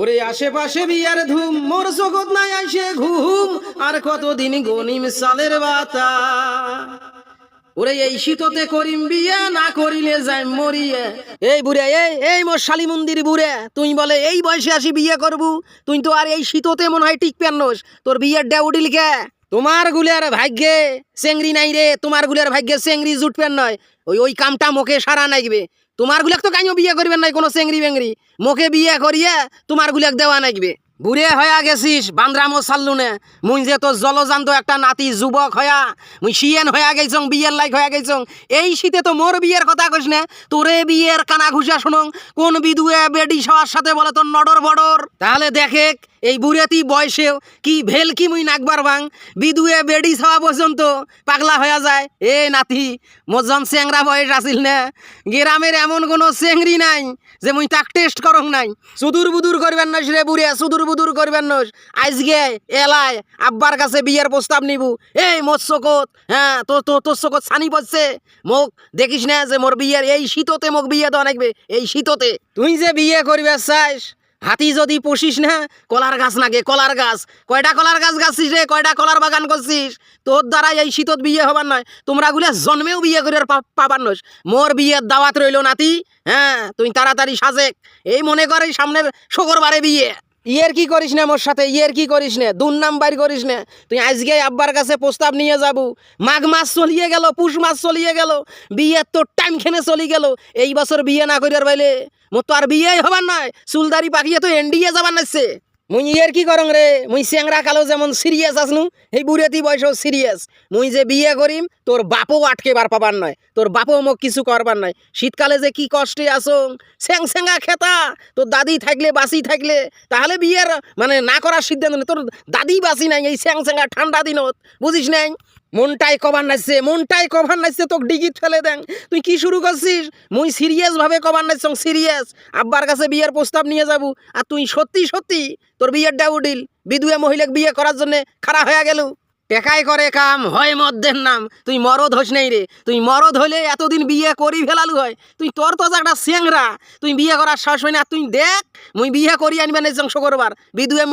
ওরে আশেপাশে বিয়ার ধুম, মোর জগৎ নাই আইসে ঘুম, আর কতদিন গনিম সালের বাতা ওরে এই শীততে করিম বিয়া, না করিলে যাই মরিয়ে। এই বুড়ে, এই এই মোর শালি মন্দির বুড়ে, তুই বলে এই বয়সে আসি বিয়ে করবু। তুই তো আর এই শীততে মনে হয় টিক পেনস তোর বিয়ের ডেউডিল কে তোমার গুলের ভাগ্যে চেংড়ি নাই রে, তোমার গুলের ভাগ্যে চেংড়ি জুটবেন নয়। ওই ওই কামটা মুখে সারা নাইবে। তোমার গুলাক তো কাইও বিয়ে করবেন নাই কোনো চেংড়ি বেংড়ি মুখে বিয়ে করিয়া তোমার গুলাক দেওয়া নাইবে। বুড়ে হয়া গেছিস বান্দ্রামো সাল্লুনে মুই যে তোর জলজান্ত একটা নাতি যুবক হয়া মুই শিয়েন হয়া গেছং বিয়ের লাইক হয়া গেছং এই শীতে তো মোর বিয়ের কথা কইস না, তোরে বিয়ের কানা ঘুষা শুনং, কোন বিদুয়ে বেডি সবার সাথে বলে তোর নডর বডর? তাহলে দেখে এই বুড়েতি বয়সেও কি ভেল কি মুই নাকবার বাং বিদুয়ে বেডি ছাওয়া পর্যন্ত পাগলা হয়ে যায়। এ নাতি মোজন চেংরা বয়স আসিল না, গ্রামের এমন কোনো চেংড়ি নাই যে মুই তাক টেস্ট করং নাই। সুদূর বুদুর করবেন না রে বুড়িয়া সুদূর বুদুর করবেন না। আজকে এলাই আব্বার কাছে বিয়ের প্রস্তাব নিবু। এই, মোর চকত হ্যাঁ তো তো তোর চকত ছানি পড়ছে। মোক, দেখিস না যে মোর বিয়ের এই শীততে মোক বিয়ে দেওয়া নাকবে এই শীততে। তুই যে বিয়ে করবে চাস, হাতি যদি পুষিস না, কলার গাছ নাগে, কলার গাছ। কয়টা কলার গাছ গাছিস রে? কয়টা কলার বাগান করছিস? তোর দ্বারা এই শীতত বিয়ে হবার নয়। তোমরা গুলা জন্মেও বিয়ে করে পাবার নস। মোর বিয়ের দাওয়াত রইল নাতি হ্যাঁ তুই তাড়াতাড়ি সাজেক। এই মনে করে সামনের শুক্রবারে বিয়ে। ইয়ের কি করিস না মোর সাথে? ইয়ের কি করিস না? দু বাইর করিস না? তুই আজকে আব্বার কাছে প্রস্তাব নিয়ে যাবু। মাঘ মাস চলিয়ে গেল, পুষ মাস চলিয়ে গেল, বিয়ের তোর টাইম খেনে চলি গেল। এই বছর বিয়ে না করিয়ার বাইলে মোর তো আর বিয়েই হবার নয় চুলদারি পাকিয়ে তো এন্ডিয়ে যাবার নাইছে। মুই ইয়ের কি করং রে? মুই স্যাংরা কালো যেমন সিরিয়াস আসনু এই বুড়েতি বয়সও সিরিয়াস মুই যে বিয়ে করিম, তোর বাপও আটকে বার পাবার নয়। তোর বাপও মোক কিছু করবার নয়। শীতকালে যে কি কষ্টে আসং স্যাং স্যাঙ্গা খেতা। তোর দাদি থাকলে, বাসি থাকলে, তাহলে বিয়ের মানে না করার সিদ্ধান্ত নেই তোর দাদি বাসি নাই, এই স্যাং স্যাঙ্গা ঠান্ডা দিনত। বুঝিস নাই? মনটাই কবার নাইছে, মনটাই কভার নাইছে, তোকে ডিগিট ফেলে দেন তুই কি শুরু করছিস? মুই সিরিয়াস ভাবে কবার নাইছ সিরিয়াস। আব্বার কাছে বিয়ের প্রস্তাব নিয়ে যাব। আর তুই সত্যি সত্যি তোর বিয়ের ডাউডিল বিধুয়ে মহিলাকে বিয়ে করার জন্য খারাপ হয়ে গেল। টেকাই করে কাম, হয় মদ্যের নাম। তুই মরদ হোস নেই রে। তুই মরদ হলে এতদিন বিয়ে করি ফেলালু হয়। তুই তোর তো একটা স্যাংরা। তুই বিয়ে করার শ্বাস হয় না। তুই দেখ, মুই বিয়ে করি আনবেন একজন শুক্রবার বিধুয়ে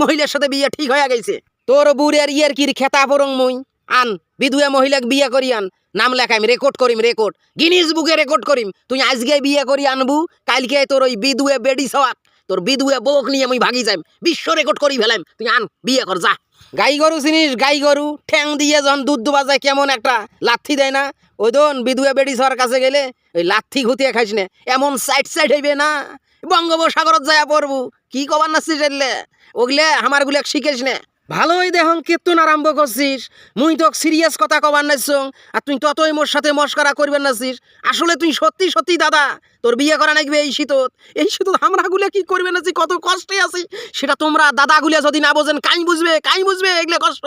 মহিলার সাথে বিয়ে ঠিক হয়ে গেছে। তোর বুড়ের ইয়ের কির খেতা পরং মুই। আন, বিধুয়ে মহিলাক বিয়ে করি আন। নাম লেখাইম রেকর্ড করিম রেকর্ড গিনিস বুকে রেকর্ড করিম। তুই আজকে বিয়ে করি আনবু, কালকে তোর ওই বিধুয়ে বেডি সওয়াক, তোর বিধুয়ে বউক নিয়ে মুই ভাগি যাইম, বিশ্ব রেকর্ড করি ফেলাম তুই আন, বিয়ে কর, যা। গাই গরু চিনিস, গাই গরু, ঠ্যাং দিয়ে যখন দুধ দুবা যায় কেমন একটা লাথি দেয় না? ওই দন, বিধুয়ে বেডি সবার কাছে গেলে ওই লাথি ঘুতিয়ে খাইস না। এমন সাইড সাইড হইবে না? বঙ্গোপসাগরত যায় পড়বু। কি কবার নাচ্ছিস এলে? ওগলে আমার গুলাক শিখেস না। ভালোই দেহং কীর্তন আরম্ভ করছিস। মুই তো সিরিয়াস কথা কবার নাইছং আর তুই ততই মোর সাথে মস্করা করবেন নাছিস আসলে তুই সত্যি সত্যি দাদা, তোর বিয়ে করা নাকবে এই শীতত। এই শীতত আমরা গুলে কি করবে নাছি কত কষ্টে আছি। সেটা তোমরা দাদা গুলে যদি না বোঝেন কাই বুঝবে কাই বুঝবে, এগুলো কষ্ট।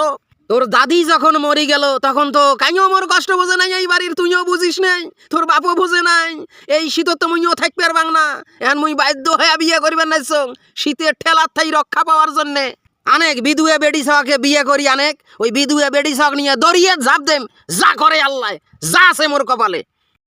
তোর দাদি যখন মরি গেল, তখন তো কাইও মোর কষ্ট বোঝে নাই এই বাড়ির, তুইও বুঝিস নাই, তোর বাপও বুঝে নাই। এই শীতত তো মুইও থাকবে আর না। এখন মুই বাধ্য হয়ে বিয়ে করবেন নাইছং শীতের ঠেলার থাই রক্ষা পাওয়ার জন্যে। আনেক বিধুয়ে বেডি সহকে বিয়ে করি আনেক, ওই বিধুয়ে বেডি সাওয়াক নিয়ে দড়িয়ে ঝাপ দেম, যা করে আল্লাহ, যা আছে মোর কপালে।